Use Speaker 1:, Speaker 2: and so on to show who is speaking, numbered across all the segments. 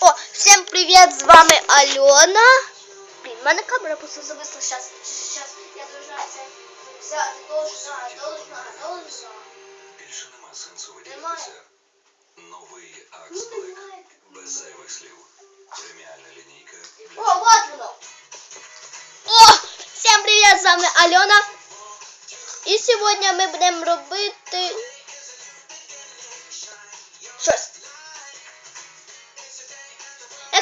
Speaker 1: О, всем привет, з вами Альона. Блін, в мене камера просто зависла сейчас. Сейчас я должна взяти. Должна, должна, должна.
Speaker 2: Більше нема сенсу. Новий
Speaker 1: Ну,
Speaker 2: Акс Блек. Без зайвих слів. Преміальна лінійка.
Speaker 1: О, вот воно. О, всем привет, з вами Альона. І сьогодні ми будемо робити щось.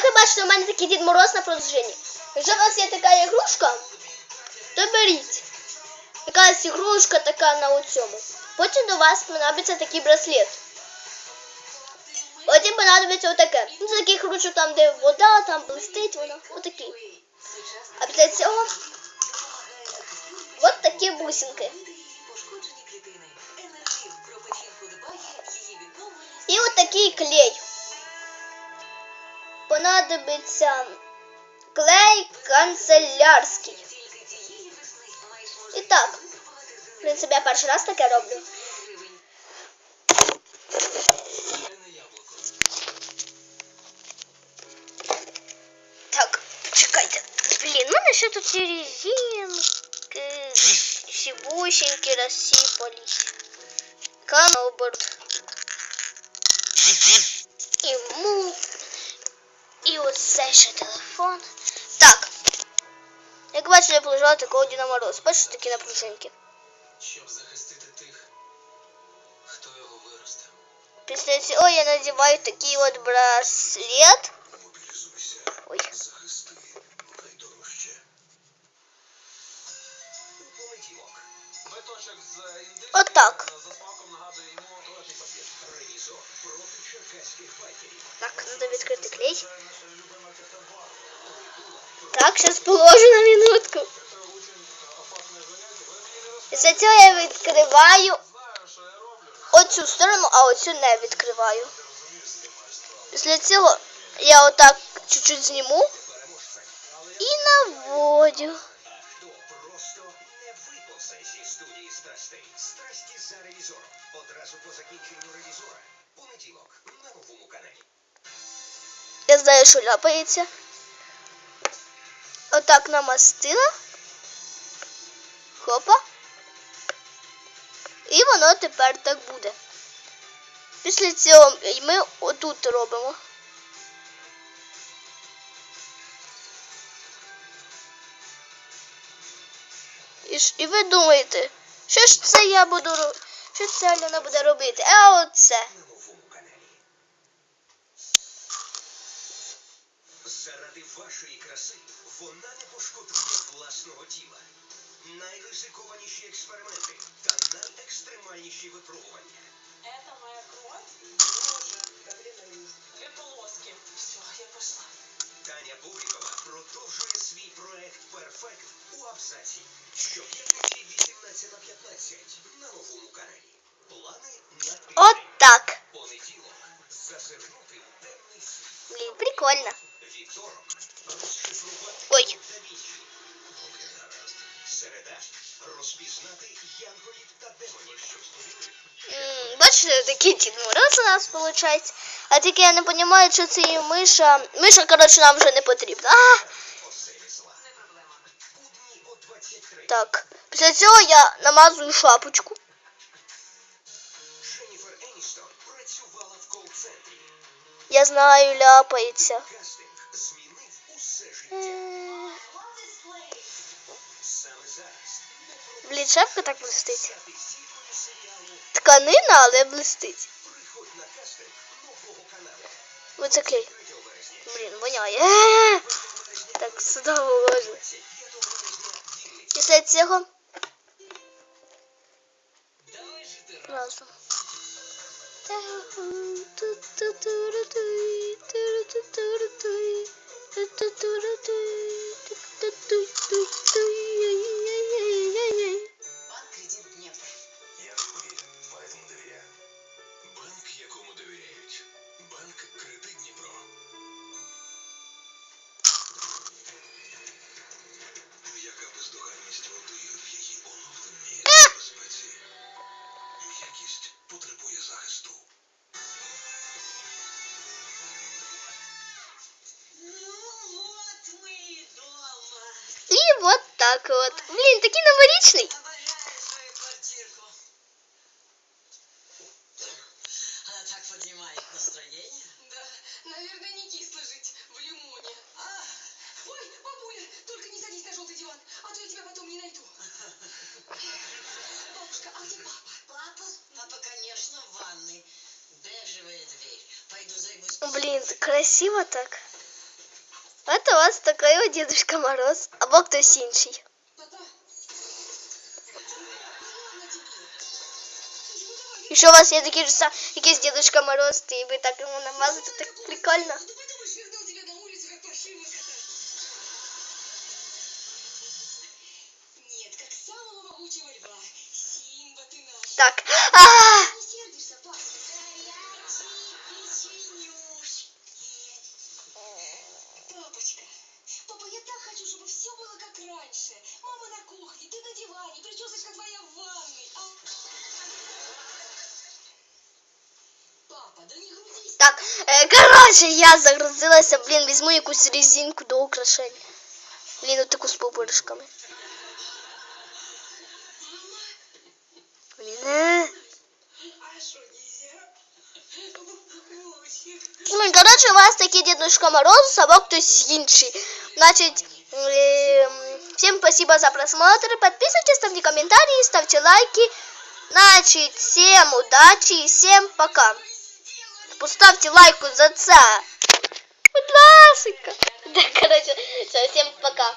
Speaker 1: Як ви бачите, у мене такий Дід Мороз на продовженні. Якщо у вас є така ігрушка, то беріть. Якась ігрушка така на оцьому. Потім до вас понадобиться такий браслет. Потім понадобиться отаке. Ну, це таких ручок там, де вода, там блистить воно. Отакий. А після цього от такі бусинки. І от такий клей. Понадобиться клей канцелярський. І так, в принципі, я перший раз таке роблю. Так, чекайте. Блін, в мене ще тут ці резинки, всі бусинки розсипались. Каноборд. І мув. І ще телефон. Так. Як бачите, я положила такого Діна Мороз. Бачите, такі напружинки.
Speaker 2: Щоб захистити тих, хто його виросте.
Speaker 1: Після цього я надіваю такий от браслет. Ой.
Speaker 2: Захисти найдорожче.
Speaker 1: Отак.
Speaker 2: за
Speaker 1: Так, треба відкрити клей. Так, зараз положу на минутку. Після цього я відкриваю оцю сторону, а оцю не відкриваю. Після цього я отак чуть-чуть зніму і наводю.
Speaker 2: Зі студії страстей? Страсті за ревізором. Одразу по закінченню ревізора. Понеділок на новому каналі.
Speaker 1: Я знаю, що ляпається. Отак намастила. Хопа. І воно тепер так буде. Після цього ми отут робимо. І, ж- і ви думаєте, що ж це я буду ро- Що це Аліна буде робити? А оце.
Speaker 2: Заради вашої краси вона не пошкодує власного тіла. Найризикованіші експерименти та найекстремальніші випробування. Створили.
Speaker 1: М, Бачите, такий Дід Мороз у нас виходить. А тільки я не розумію, що це і миша. Миша, коротше, нам вже не потрібна. А,
Speaker 2: Оселі зла.
Speaker 3: Не проблема.
Speaker 2: Будні о 23.
Speaker 1: так. Після цього я намазую шапочку.
Speaker 2: Еністон працювала в кол-центрі.
Speaker 1: Я знаю, ляпається. Блін, шапка так блистить. Тканина, але блистить. Оце клей. Блін, воняє. Так, сюди вложу.
Speaker 2: 25 березня Вінниця.
Speaker 1: Після цього разом. вот так вот. Блин, такий
Speaker 4: новоричный.
Speaker 1: Блин, красиво так. Вот у вас такой вот Дедушка Мороз. Або хтось інший.
Speaker 3: Папа. Ладно тебе. Слушай, ну давай,
Speaker 1: І що у вас є такий же сам, якийсь Дедушка Мороз, і ви так йому намазати, так прикольно. Так, е, коротше, я загрузилася, блін, візьму якусь резинку до украшень. Блін, от таку з пупиришками. Блін. е.
Speaker 3: А что, нельзя? Мусик.
Speaker 1: Ну, коротше, у вас такий Дедушка Мороз, або хтось інший. Значить, ем, всім спасибо за просмотр. Подписывайтесь, ставьте комментарии, ставьте лайки. Значит, всем удачи и всем пока. Поставьте лайку за це. Будь ласка. Да, короче, все, всем пока.